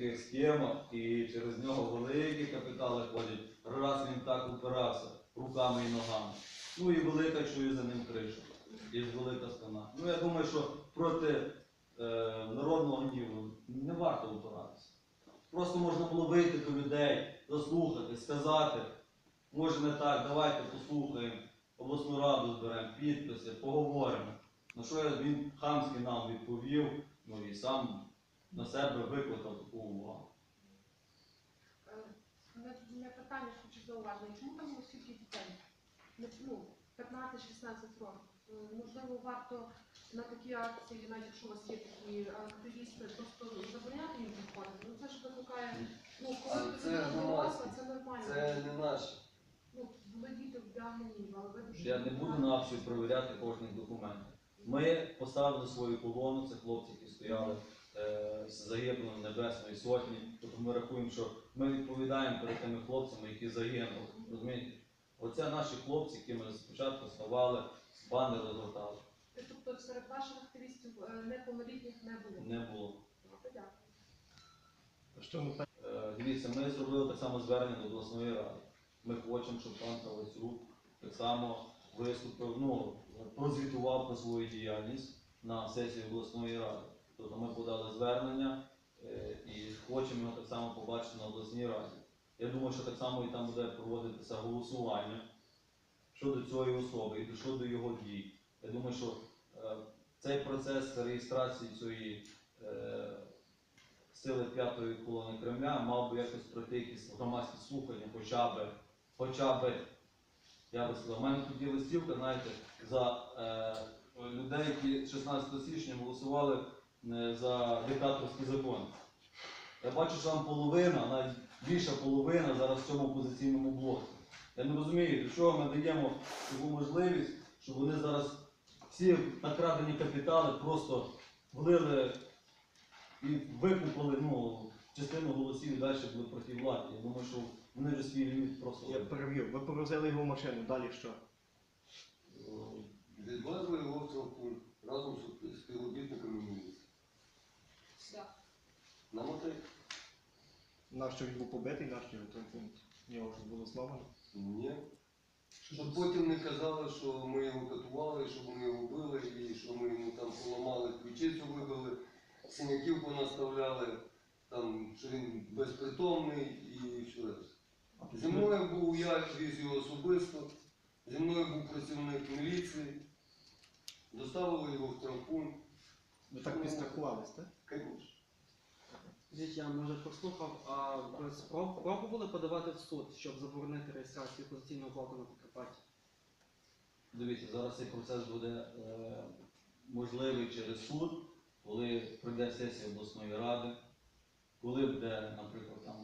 таких схемах, і через нього великі капітали ходять. Раз він так упирався руками і ногами. Ну і велика, і за ним криша. І велика стіна. Ну я думаю, що проти е, народного гніву не варто упиратися. Просто можна було вийти до людей, заслухати, сказати, може не так, давайте послухаємо, обласну раду зберемо, підписи, поговоримо. На що він хамськи нам відповів, ну і сам на себе викликав таку увагу. Е, мене питання хочу зауважити. Чому там було стільки дітей? Не- Ну, 15-16 років. Е, Можливо, варто на такі акції, навіть якщо у вас є такі активісти, просто забороняти їм приходити. Ну це ж викликає, ну коли А це людина доросла, це нормально. Це не наше. Ну, були діти вдягнені, але видно, що Я не буду на акцію перевіряти кожні документи. Ми поставили свою колону, це хлопці, які стояли е, з загиблим Небесної Сотні. Тобто ми рахуємо, що ми відповідаємо перед тими хлопцями, які загинули. Розумієте? Оце наші хлопці, які ми спочатку ставали, банери розгортали. Тобто серед ваших активістів е, неповнолітніх не було. Не було. Що ми Е, Дивіться, ми зробили так само звернення до обласної ради. Ми хочемо, щоб пан Кравацюк так само виступив, ну, прозвітував про свою діяльність на сесії обласної ради. Тобто ми подали звернення е, і хочемо його так само побачити на обласній раді. Я думаю, що так само і там буде проводитися голосування щодо цієї особи і щодо його дій. Я думаю, що е, цей процес реєстрації цієї е, сили п'ятої колони Кремля мав би якось пройти якісь громадські слухання, хоча б, хоча б, я би сказав, у мене є листівка, знаєте, за е, людей, які 16 січня голосували за диктаторський закон. Я бачу, що там половина, навіть більша половина зараз в цьому опозиційному блоці. Я не розумію, для чого ми даємо таку можливість, щоб вони зараз всі накрадені капітали просто влили і викупили ну, частину голосів і далі були проти влади. Я думаю, що вони вже свій ліміт просто. Я перевів. Ви погрузили його в машину. Далі що? Відвезли його в травмпункт разом з співробітниками. На? Нащо він був побитий, нащо його той пункт? В нього вже було зламано. Ні. Щоб потім не казали, що ми його катували, що ми його били, і що ми йому там поламали ключицю вибили, синяків понаставляли, там, що він безпритомний і все решта. Зі мною був я віз його особисто, зі мною був працівник міліції, доставили його в травмпункт. Ви так підстрахувались, так? Конечно. Я може послухав, а ви спроб- пробували подавати в суд, щоб заборонити реєстрацію позиційного блоку на Прикарпатті? Дивіться, зараз цей процес буде е, можливий через суд, коли прийде сесія обласної ради, коли буде, наприклад, там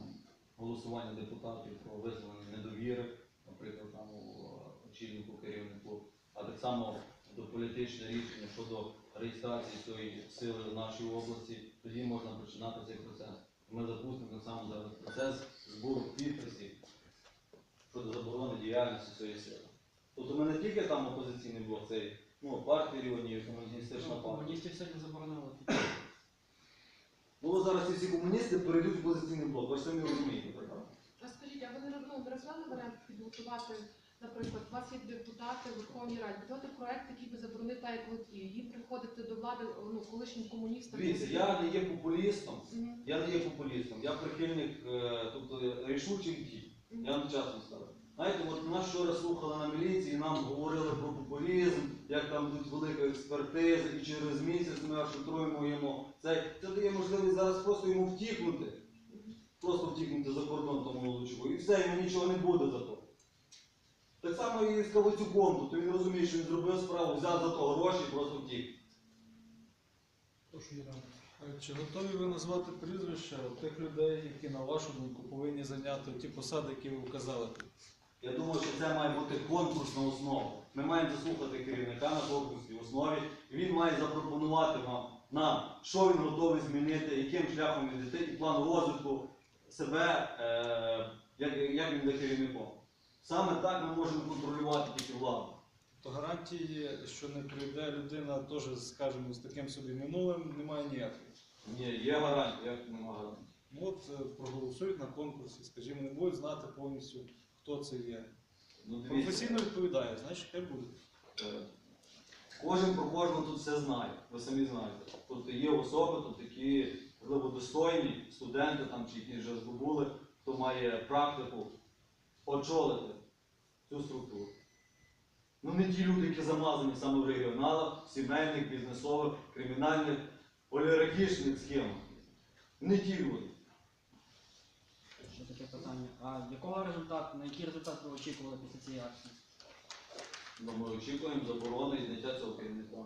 голосування депутатів про висловлення недовіри, наприклад, там у очільнику керівнику, а так само політичне рішення щодо реєстрації цієї сили в нашій області, тоді можна починати цей процес. Ми запустимо само зараз процес збору підписів щодо заборони діяльності цієї сили. Тобто ми не тільки там опозиційний блок, це й, ну, партія регіонів, комуністична Ну, партія. Комуністів сьогодні заборонили. Ну зараз ці всі комуністи перейдуть в опозиційний блок, ви ж самі розумієте, правда? А скажіть, а ви не ну, не розглянули варіант підготувати, наприклад, у вас є депутати в Верховній Раді, підготувати проект, який би заборонив так, як в Литві, їм приходити до влади ну, колишнім комуністам. Дивіться, я не є популістом, Мгм. я не є популістом, я прихильник е, тобто, рішучих дій. Я вам чесно скажу. Знаєте, от нас вчора слухали на міліції, нам говорили про популізм, як там тут велика експертиза, і через місяць ми аж отримуємо це. Це дає можливість зараз просто йому втікнути. Просто втікнути за кордон тому молодчику. І все, йому нічого не буде за то. Так само і з Кавацюком, тобто він розуміє, що він зробив справу, взяв за то гроші і просто втік. Чи готові ви назвати прізвища тих людей, які, на вашу думку, повинні зайняти ті посади, які ви вказали? Я думаю, що це має бути конкурсна основа. Ми маємо заслухати керівника на конкурсній основі, і він має запропонувати вам нам, що він готовий змінити, яким шляхом він йти, і план розвитку себе, е, як, як він буде керівником. Саме так ми можемо контролювати тільки владу. То гарантії, є, що не прийде людина теж, скажімо, з таким собі минулим, немає ніяких. Ні, є гарантія, як немає гарантії. Ну, От е, проголосують на конкурсі, скажімо, не будуть знати повністю, хто це є. Ну, дивіться. Професійно відповідає, значить, хай буде. Е, Кожен про кожного тут все знає, ви самі знаєте. Тобто є особи, тут такі можливо достойні студенти там чи які вже здобули, хто має практику очолити цю структуру. Ну не ті люди, які замазані саме в регіоналах, сімейних, бізнесових, кримінальних, олігархічних схемах. Не ті люди. Ще таке питання. А якого результату, на який результат ви очікували після цієї акції? Ну, ми очікуємо заборони і зняття цього керівника.